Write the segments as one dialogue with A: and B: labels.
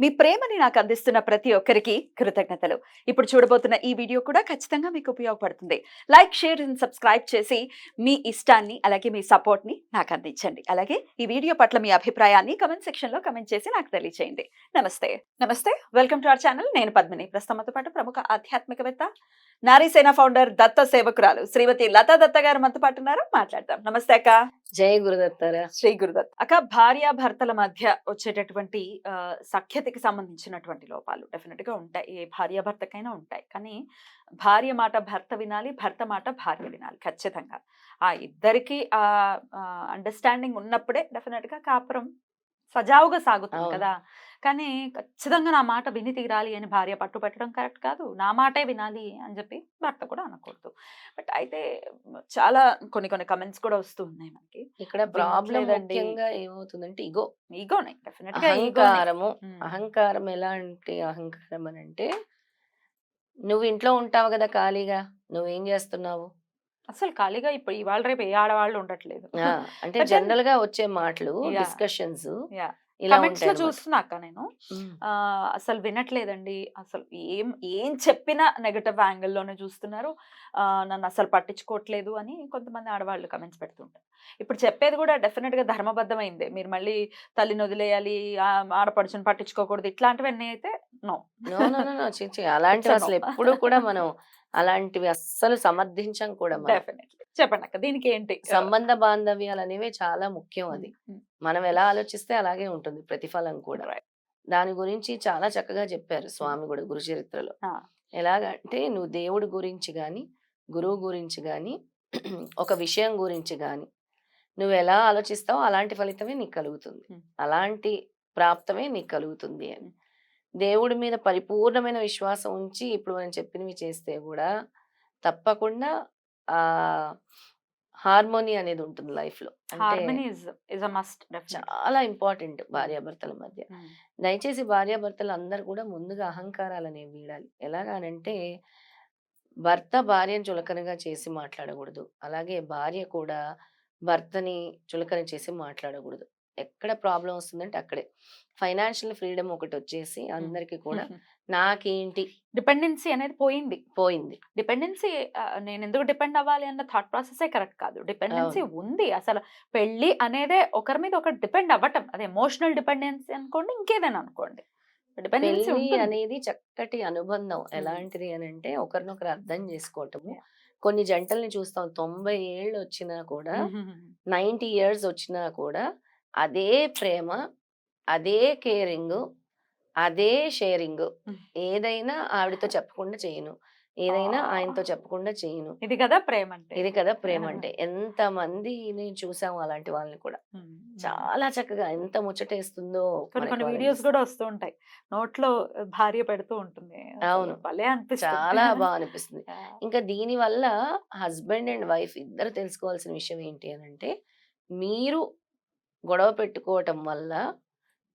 A: మీ ప్రేమని నాకు అందిస్తున్న ప్రతి ఒక్కరికి కృతజ్ఞతలు. ఇప్పుడు చూడబోతున్న ఈ వీడియో కూడా ఖచ్చితంగా మీకు ఉపయోగపడుతుంది. లైక్ షేర్ అండ్ సబ్స్క్రైబ్ చేసి మీ ఇష్టాన్ని అలాగే మీ సపోర్ట్ని నాకు అందించండి. అలాగే ఈ వీడియో పట్ల మీ అభిప్రాయాన్ని కమెంట్ సెక్షన్లో కమెంట్ చేసి నాకు తెలియజేయండి నమస్తే. నమస్తే. Welcome to our channel. నేను పద్మిని. ప్రస్తుతంతో పాటు ప్రముఖ ఆధ్యాత్మికవేత్త నారీసేన ఫౌండర్ దత్త సేవకురాలు శ్రీమతి లతా దత్త గారు మనతో పాటు ఉన్నారు. మాట్లాడదాం. నమస్తే అక్క.
B: జై గురుదత్తారా.
A: శ్రీ గురుదత్. అక్క భార్య భర్తల మధ్య వచ్చేటటువంటి ఆ, సఖ్యతకి సంబంధించినటువంటి లోపాలు డెఫినెట్గా ఉంటాయి. ఏ భార్య భర్తకైనా ఉంటాయి. కానీ భార్య మాట భర్త వినాలి భర్త మాట భార్య వినాలి ఖచ్చితంగా. ఆ ఇద్దరికి ఆ అండర్స్టాండింగ్ ఉన్నప్పుడే డెఫినెట్గా కాపురం సజావుగా సాగుతుంది. కదా! కానీ ఖచ్చితంగా నా మాట విని తీరాలి అని భార్య పట్టు పెట్టడం కరెక్ట్ కాదు. నా మాటే వినాలి అని చెప్పి భర్త కూడా అనకూడదు. బట్ అయితే చాలా కొన్ని కొన్ని కమెంట్స్ కూడా వస్తూ ఉన్నాయి మనకి.
B: ఇక్కడ ప్రాబ్లం. ముఖ్యంగా ఏమవుతుందంటే ఇగో.
A: ఈగోనే డెఫినెట్గా
B: అహంకారము అహంకారం ఎలాంటి అహంకారం అని అంటే నువ్వు ఇంట్లో ఉంటావు కదా ఖాళీగా నువ్వేం చేస్తున్నావు?
A: అసలు ఖాళీగా ఇప్పుడు ఇవాళ రేపు ఏ ఆడవాళ్ళు ఉండట్లేదు.
B: అంటే జనరల్గా వచ్చే మాటలు. డిస్కషన్స్
A: కమెంట్స్లో
B: ఉంటాయి
A: చూస్తున్నాక నేను. ఆ, అసలు వినట్లేదండి. అసలు ఏం ఏం చెప్పినా నెగటివ్ యాంగిల్లోనే చూస్తున్నారు. నన్ను అసలు పట్టించుకోవట్లేదు అని కొంతమంది ఆడవాళ్ళు కమెంట్స్ పెడుతుంటారు ఇప్పుడు చెప్పేది కూడా డెఫినెట్గా ధర్మబద్ధమైందే. మీరు మళ్ళీ తల్లిని వదిలేయాలి ఆడపడుచుని పట్టించుకోకూడదు ఇట్లాంటివన్నీ అయితే నో.
B: అలాంటివి
A: a
B: అసలు. ఎప్పుడు కూడా మనం అలాంటివి అస్సలు సమర్థించం కూడా
A: డెఫినెట్లీ. చెప్పండి అక్క దీనికి ఏంటి
B: సంబంధ బాంధవ్యాలు అనేవి చాలా ముఖ్యం అది. మనం ఎలా ఆలోచిస్తే అలాగే ఉంటుంది ప్రతిఫలం కూడా. దాని గురించి చాలా చక్కగా చెప్పారు స్వామి కూడా గురు చరిత్రలో.
A: ఆ.
B: ఎలాగంటే నువ్వు దేవుడి గురించి కానీ గురువు గురించి కానీ ఒక విషయం గురించి కానీ నువ్వు ఎలా ఆలోచిస్తావో అలాంటి ఫలితమే నీకు కలుగుతుంది. అలాంటి ప్రాప్తమే నీకు కలుగుతుంది అని. దేవుడి మీద పరిపూర్ణమైన విశ్వాసం ఉంచి ఇప్పుడు మనం చెప్పినవి చేస్తే కూడా తప్పకుండా ఆ హార్మోని అనేది ఉంటుంది
A: లైఫ్లో
B: చాలా ఇంపార్టెంట్ భార్యాభర్తల మధ్య. దయచేసి భార్యాభర్తలు అందరు కూడా ముందుగా అహంకారాలు అనేవి వీడాలి. ఎలాగానంటే భర్త భార్యను చులకనగా చేసి మాట్లాడకూడదు. అలాగే భార్య కూడా భర్తని చులకన చేసి మాట్లాడకూడదు. ఎక్కడ ప్రాబ్లం వస్తుందంటే అక్కడే. ఫైనాన్షియల్ ఫ్రీడమ్ ఒకటి వచ్చేసి అందరికి కూడా నాకేంటి
A: డిపెండెన్సీ అనేది పోయింది.
B: పోయింది.
A: డిపెండెన్సీ నేను ఎందుకు డిపెండ్ అవ్వాలి అన్న థాట్ ప్రాసెసే కరెక్ట్ కాదు. డిపెండెన్సీ ఉంది. అసలు పెళ్ళి అనేదే ఒకరి మీద ఒకరు డిపెండ్ అవ్వటం. అది ఎమోషనల్ డిపెండెన్సీ అనుకోండి ఇంకేదైనా అనుకోండి. డిపెండెన్సీ
B: పెళ్ళి అనేది చక్కటి అనుబంధం. ఎలాంటిది అని అంటే ఒకరినొకరు అర్థం చేసుకోవటము. కొన్ని జంటల్ని చూస్తాం. తొంభై ఏళ్ళు వచ్చినా కూడా నైంటీ ఇయర్స్ వచ్చినా కూడా అదే ప్రేమ అదే కేరింగ్ అదే షేరింగ్. ఏదైనా ఆవిడతో చెప్పకుండా చేయను ఏదైనా. ఆయనతో చెప్పకుండా చేయను
A: ఇది కదా ప్రేమ అంటే
B: ఇది కదా ప్రేమ అంటే ఎంత మందిని చూసాము అలాంటి వాళ్ళని కూడా. చాలా చక్కగా ఎంత ముచ్చటేస్తుందో
A: కొన్ని కొన్ని వీడియోస్. కూడా వస్తూ ఉంటాయి నోట్లో భార్య పెడుతూ ఉంటుంది
B: అవును.
A: భలే అనిపిస్తుంది
B: చాలా బాగా అనిపిస్తుంది. ఇంకా దీని వల్ల హస్బెండ్ అండ్ వైఫ్ ఇద్దరు తెలుసుకోవాల్సిన విషయం ఏంటి అని అంటే మీరు గొడవ పెట్టుకోవటం వల్ల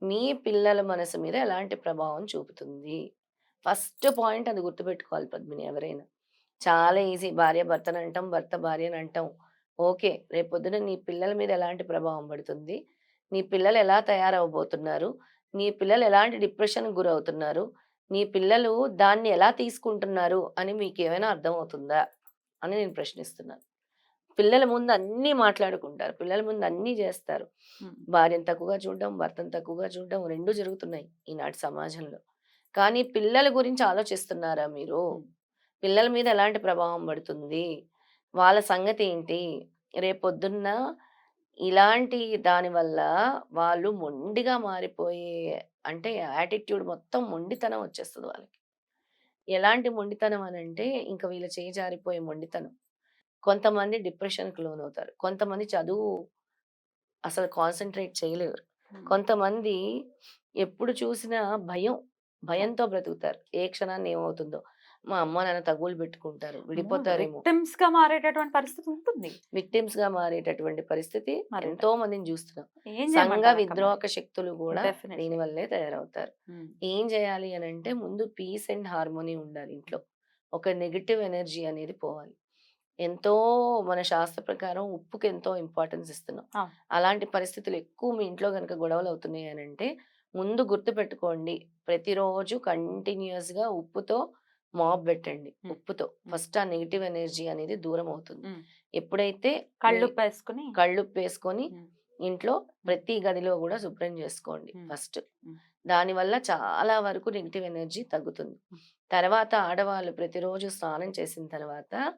B: మీ పిల్లల మనసు మీద ఎలాంటి ప్రభావం చూపుతుంది? ఫస్ట్ పాయింట్ అది గుర్తుపెట్టుకోవాలి పద్మిని ఎవరైనా. చాలా ఈజీ. భార్య భర్తను అంటాం భర్త భార్యని అంటాం. ఓకే రేపొద్దున నీ పిల్లల మీద ఎలాంటి ప్రభావం పడుతుంది? నీ పిల్లలు ఎలా తయారవబోతున్నారు నీ పిల్లలు ఎలాంటి డిప్రెషన్కి గురవుతున్నారు? నీ పిల్లలు దాన్ని ఎలా తీసుకుంటున్నారు? అని మీకు ఏమైనా అర్థమవుతుందా? అని నేను ప్రశ్నిస్తున్నాను. పిల్లల ముందు అన్నీ మాట్లాడుకుంటారు. పిల్లల ముందు అన్నీ చేస్తారు. భార్యను తక్కువగా చూడడం భర్తను తక్కువగా చూడడం రెండు జరుగుతున్నాయి ఈనాటి సమాజంలో. కానీ పిల్లల గురించి ఆలోచిస్తున్నారా మీరు. పిల్లల మీద ఎలాంటి ప్రభావం పడుతుంది? వాళ్ళ సంగతి ఏంటి? రేపొద్దున్న ఇలాంటి దాని వల్ల వాళ్ళు మొండిగా మారిపోయే అంటే యాటిట్యూడ్ మొత్తం మొండితనం వచ్చేస్తుంది వాళ్ళకి. ఎలాంటి మొండితనం అని అంటే ఇంకా వీళ్ళ చేయి జారిపోయే మొండితనం. కొంతమంది డిప్రెషన్కి లోనవుతారు. కొంతమంది చదువు అసలు కాన్సన్ట్రేట్ చేయలేరు. కొంతమంది ఎప్పుడు చూసినా భయం భయంతో బ్రతుకుతారు. ఏ క్షణాన్ని ఏమవుతుందో. మా అమ్మ నాన్న తగులు పెట్టుకుంటారు. విడిపోతారేమో.
A: విక్టిమ్స్గా మారేటటువంటి పరిస్థితి ఉంటుంది.
B: విక్టిమ్స్గా మారేటటువంటి పరిస్థితి ఎంతో మందిని చూస్తున్నాం. సంఘ విద్రోహక శక్తులు కూడా. దీని వల్లే తయారవుతారు. ఏం చేయాలి అని అంటే ముందు పీస్ అండ్ హార్మోనీ ఉండాలి ఇంట్లో. ఒక నెగిటివ్ ఎనర్జీ అనేది పోవాలి. ఎంతో మన శాస్త్ర ప్రకారం ఉప్పుకి ఎంతో ఇంపార్టెన్స్ ఇస్తున్నాం. అలాంటి పరిస్థితులు ఎక్కువ మీ ఇంట్లో కనుక గొడవలు అవుతున్నాయి అని అంటే ముందు గుర్తు పెట్టుకోండి ప్రతిరోజు కంటిన్యూస్గా ఉప్పుతో మాప్ పెట్టండి. ఉప్పుతో ఫస్ట్ ఆ నెగిటివ్ ఎనర్జీ అనేది దూరం అవుతుంది. ఎప్పుడైతే
A: కళ్ళు వేసుకుని
B: కళ్ళు వేసుకొని. ఇంట్లో ప్రతి గదిలో కూడా శుభ్రం చేసుకోండి. ఫస్ట్. దానివల్ల చాలా వరకు నెగిటివ్ ఎనర్జీ తగ్గుతుంది. తర్వాత ఆడవాళ్ళు ప్రతిరోజు స్నానం చేసిన తర్వాత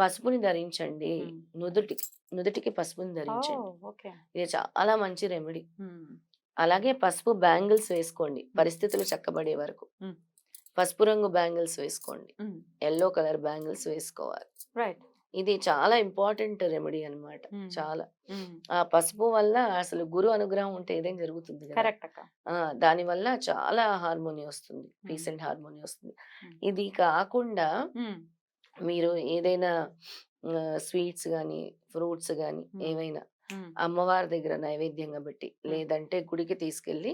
B: పసుపుని ధరించండి.
A: మ్.
B: నుదుటికి నుదుటికి పసుపుని ధరించండి.
A: ఓకే.
B: ఇది చాలా మంచి రెమెడీ. అలాగే పసుపు బ్యాంగిల్స్ వేసుకోండి. పరిస్థితులు చక్కబడే వరకు. పసుపు రంగు బ్యాంగిల్స్ వేసుకోండి. ఎల్లో కలర్ బ్యాంగిల్స్ వేసుకోవాలి.
A: రైట్.
B: ఇది చాలా ఇంపార్టెంట్ రెమెడీ అన్నమాట.
A: ఉమ్,
B: చాలా. ఆ పసుపు వల్ల అసలు గురు అనుగ్రహం ఉంటే ఏదైనా జరుగుతుంది ఆ, దానివల్ల చాలా హార్మోని వస్తుంది. పీస్ అండ్ హార్మోని వస్తుంది. ఇది కాకుండా మీరు ఏదైనా స్వీట్స్ కానీ ఫ్రూట్స్ కానీ. ఏవైనా అమ్మవారి దగ్గర నైవేద్యంగా పెట్టి లేదంటే గుడికి తీసుకెళ్ళి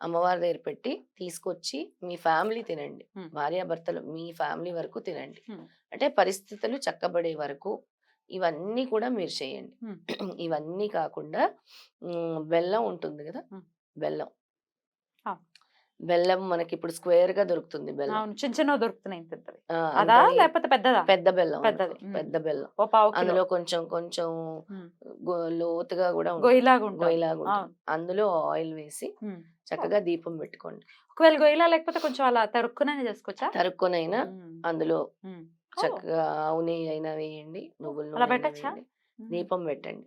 B: అమ్మవారి దగ్గర పెట్టి తీసుకొచ్చి మీ ఫ్యామిలీ తినండి. భార్యాభర్తలు మీ ఫ్యామిలీ వరకు తినండి. అంటే పరిస్థితులు చక్కబడే వరకు ఇవన్నీ కూడా మీరు చేయండి. ఇవన్నీ కాకుండా బెల్లం ఉంటుంది కదా. బెల్లం. బెల్లం మనకి ఇప్పుడు స్క్వేర్గా దొరుకుతుంది బెల్లం.
A: అవును. చిన్న చిన్న దొరుకుతున్నాయి అదా? లేకపోతే పెద్దదా?
B: పెద్ద బెల్లం
A: పెద్దది.
B: పెద్ద బెల్లం. అందులో కొంచెం కొంచెం లోతుగా కూడా ఉంటుంది.
A: గొయ్యిలాగా
B: గొయ్యిలాగా
A: అవును.
B: అందులో ఆయిల్ వేసి. చక్కగా దీపం పెట్టుకోండి.
A: ఒకవేళ గొయ్యిలా లేకపోతే కొంచెం అలా తరుక్కునే చేసుకోవచ్చా?
B: తరుక్కొనైనా అందులో చక్కగా ఆవు నెయ్యి అయినా వేయండి. నువ్వుల
A: పెట్టచ్చా?
B: దీపం పెట్టండి.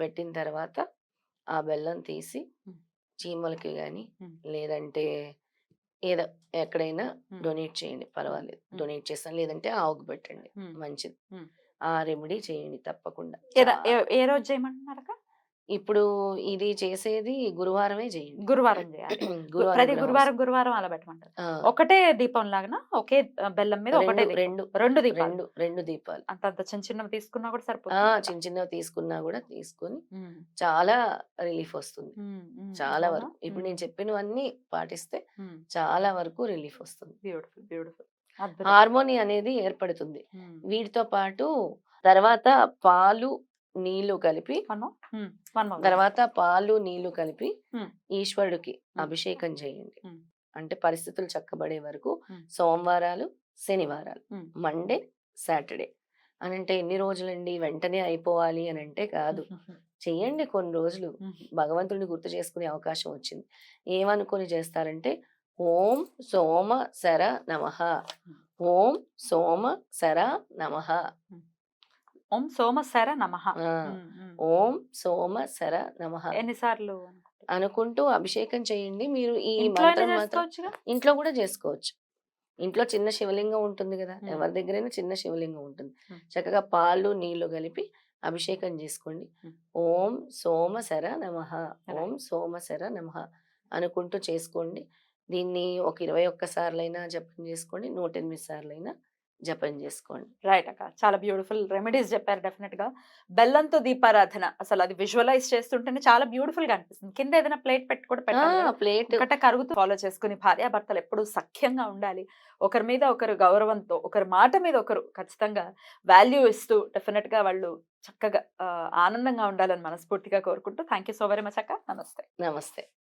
B: పెట్టిన తర్వాత ఆ బెల్లం తీసి. చీమలకి కానీ. లేదంటే ఏదో ఎక్కడైనా. డొనేట్ చేయండి పర్వాలేదు. డొనేట్ చేస్తాను లేదంటే ఆవుకు పెట్టండి. మంచిది. ఆ రెమెడీ చేయండి తప్పకుండా
A: ఏ- రోజు చేయమంటున్నారక్క
B: ఇప్పుడు ఇది చేసేది గురువారమే చేయండి.
A: గురువారం చేయాలి.
B: గురువారం
A: ప్రతి గురువారం గురువారం అలా పెట్టమంటారు. ఒకటే దీపం లాగా ఒకే బెల్లం మీద ఒకటే
B: రెండు. రెండు
A: దీపాలు.
B: రెండు రెండు దీపాలు.
A: అంత అంత చిన్న చిన్నవి తీసుకున్నా కూడా సరిపోతుంది.
B: చిన్న చిన్నవి తీసుకున్నా కూడా తీసుకొని చాలా రిలీఫ్ వస్తుంది. చాలా? వరకు ఇప్పుడు నేను చెప్పినవన్నీ పాటిస్తే చాలా వరకు రిలీఫ్ వస్తుంది.
A: Beautiful beautiful.
B: హార్మోని అనేది ఏర్పడుతుంది. వీటితో పాటు తర్వాత పాలు నీళ్ళు కలిపి. తర్వాత పాలు నీళ్ళు కలిపి. ఈశ్వరుడికి. అభిషేకం చేయండి. అంటే పరిస్థితులు చక్కబడే వరకు. సోమవారాలు శనివారాలు. మండే సాటర్డే అని అంటే ఎన్ని రోజులండి వెంటనే అయిపోవాలి అని అంటే కాదు చెయ్యండి కొన్ని రోజులు భగవంతుడిని గుర్తు చేసుకునే అవకాశం వచ్చింది ఏమనుకొని చేస్తారంటే ఓం సోమ శర నమః ఓం సోమ శర నమః
A: ఓం సోమశర నమః.
B: ఓం సోమ శర నమః.
A: ఎన్నిసార్లు
B: అనుకుంటూ అభిషేకం చేయండి. మీరు ఈ మంత్రం మాత్రం ఇంట్లో కూడా చేసుకోవచ్చు. ఇంట్లో చిన్న శివలింగం ఉంటుంది కదా. ఎవరి దగ్గరైనా చిన్న శివలింగం ఉంటుంది. చక్కగా పాలు నీళ్ళు కలిపి అభిషేకం చేసుకోండి. ఓం సోమశర నమః.
A: Right.
B: ఓం సోమశర నమః అనుకుంటూ చేసుకోండి. దీన్ని ఒక ఇరవై ఒక్క సార్లైనా జపం చేసుకోండి. నూట ఎనిమిది సార్లైనా జపం చేసుకోండి.
A: రైట్ అక్క. చాలా బ్యూటిఫుల్ రెమెడీస్ చెప్పారు డెఫినెట్గా బెల్లంతో దీపారాధన. అసలు అది విజువలైజ్ చేస్తుంటేనే చాలా బ్యూటిఫుల్గా అనిపిస్తుంది. కింద ఏదైనా ప్లేట్ పెట్టి కూడా పెట్టాలి.
B: ప్లేట్.
A: ఒకటే కరుగుతూ ఫాలో చేసుకుని భార్యాభర్తలు ఎప్పుడూ సఖ్యంగా ఉండాలి. ఒకరి మీద ఒకరు గౌరవంతో ఒకరి మాట మీద ఒకరు ఖచ్చితంగా వాల్యూ ఇస్తూ డెఫినెట్గా వాళ్ళు చక్కగా ఆనందంగా ఉండాలని మనస్ఫూర్తిగా కోరుకుంటూ thank you so very much అక్క. నమస్తే.
B: నమస్తే.